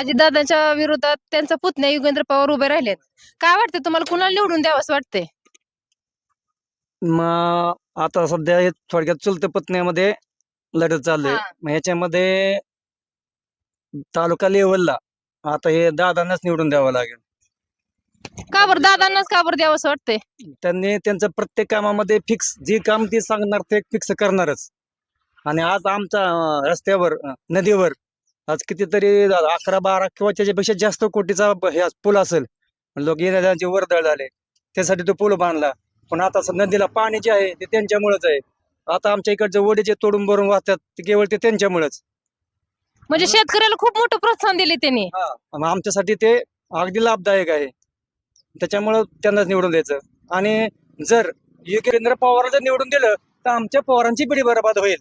अजितदादांच्या विरोधात त्यांचा पुतण्या युगेंद्र पवार उभे राहिलेत. काय वाटतं तुम्हाला? कुणाला निवडून द्यावं असं वाटतंय? मग आता सध्या हे थोडक्यात चुलत पत्न्यामध्ये लढत चालू आहे हा. मग ह्याच्यामध्ये तालुका लेवलला आता हे दादांनाच निवडून द्यावं लागेल. का बरं? दादांनाच का बरं द्यावं असं वाटतंय? त्यांनी त्यांचं प्रत्येक कामामध्ये फिक्स जे काम ते सांगणार ते फिक्स करणारच. आणि आज आमच्या अं, रस्त्यावर अं, नदीवर आज कितीतरी अकरा बारा किंवा त्याच्यापेक्षा जास्त कोटीचा हे पूल असेल. लोक येण्याची वर्दळ झाले. त्यासाठी तो पूल बांधला. पण आता नदीला पाणी जे आहे ते त्यांच्यामुळेच आहे. आता आमच्या इकडचे ओढे जे तोडून भरून वाहतात ते केवळ ते त्यांच्यामुळेच. म्हणजे शेतकऱ्याला खूप मोठं प्रोत्साहन दिले त्यांनी. आमच्यासाठी ते अगदी लाभदायक आहे. त्याच्यामुळं त्यांनाच निवडून द्यायचं. आणि जर युगेंद्र पवार जर निवडून दिलं तर आमच्या पवारांची पिढी बरबाद होईल.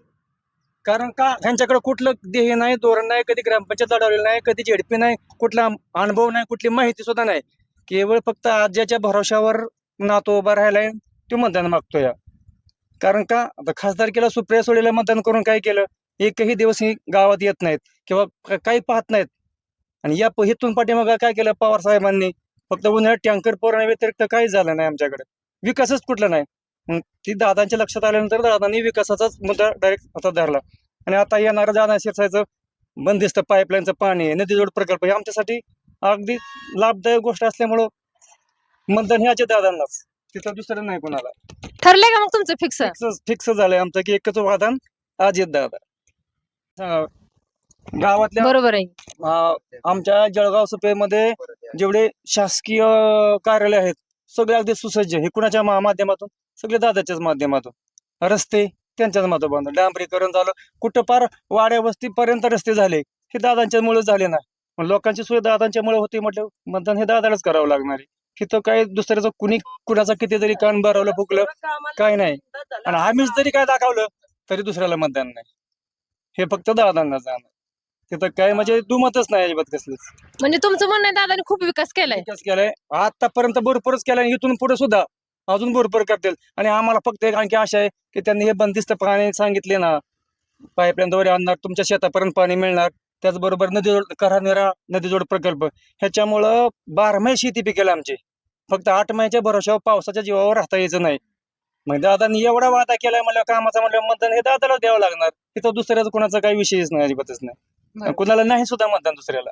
कारण का ह्यांच्याकडे कुठलं ध्येय नाही धोरण नाही कधी ग्रामपंचायत लढवलेलं नाही कधी झेडपी नाही कुठला अनुभव नाही कुठली माहिती सुद्धा नाही. केवळ फक्त आज्याच्या भरोशावर नातो उभा राहिलाय तो मतदान मागतोय. कारण का? आता खासदारकीला सुप्रिया सोडेला मतदान करून काय केलं? एकही दिवस ही गावात येत नाहीत किंवा काही पाहत नाहीत. आणि या हेतून पाठीमागं काय केलं पवार साहेबांनी? फक्त उन्हाळ्यात टँकर पुरवण्या व्यतिरिक्त काहीच झालं नाही आमच्याकडे. विकासच कुठला नाही. ती दादांच्या लक्षात आल्यानंतर दादांनी विकासाचाच मुद्दा डायरेक्ट हातात धरला. आणि आता येणारं दादा शिरसायचं बंदिस्त पाईपलाईनचं पाणी नदीजोड प्रकल्प हे आमच्यासाठी अगदी लाभदायक गोष्ट असल्यामुळं मतदान हे अजय दादांनाच. तिथं दुसरं नाही कोणाला. ठरलंय का मग तुमचं फिक्स फिक्स झालंय आमचं की एकच वादन अजित दादा. हा. गावातल्या बरोबर आहे. आमच्या जळगाव सभेमध्ये जेवढे शासकीय कार्यालय आहेत सगळे अगदी सुसज्ज. हे कुणाच्या माध्यमातून सगळे दादाच्याच माध्यमातून. रस्ते त्यांच्याच माध्यमातून डांबरीकरण झालं. कुठं पार वाड्या वस्तीपर्यंत रस्ते झाले हे दादांच्या मुळे झाले ना. लोकांची सोय दादांच्या मुळे होती म्हटलं मतदान हे दादालाच करावं लागणार आहे. तिथं काय दुसऱ्याचं कुणी कुणाचा किती जरी कान भरवलं फुकलं काय नाही. आणि आम्हीच जरी काय दाखवलं तरी दुसऱ्याला मतदान नाही. हे फक्त दादांना जाणार तिथं काय म्हणजे दुमतच नाही अजिबात कसलीच. म्हणजे तुमचं म्हणणं आहे दादाने खूप विकास केलाय. विकास केलाय. आतापर्यंत भरपूरच केलाय इथून पुढे सुद्धा अजून भरपूर करतील. आणि आम्हाला फक्त एक आणखी आशा आहे की त्यांनी हे बंदिस्त पाणी सांगितले ना पाईपलाईनद्वारे आणणार तुमच्या शेतापर्यंत पाणी मिळणार. त्याचबरोबर नदीजोड करानिरा नदीजोड प्रकल्प. ह्याच्यामुळं बारमाही शेती पिकेल आमची. फक्त आठ महिन्याच्या भरोशावर पावसाच्या जीवावर राहता यायचं नाही. मग दादांनी एवढा वादा केलाय मला कामाचा म्हणलं मतदान हे दादाला द्यावं लागणार. तिथं दुसऱ्याचं कोणाचा काही विषयच नाही अजिबातच नाही. कुणाला नाही सुद्धा मतदान दुसऱ्याला.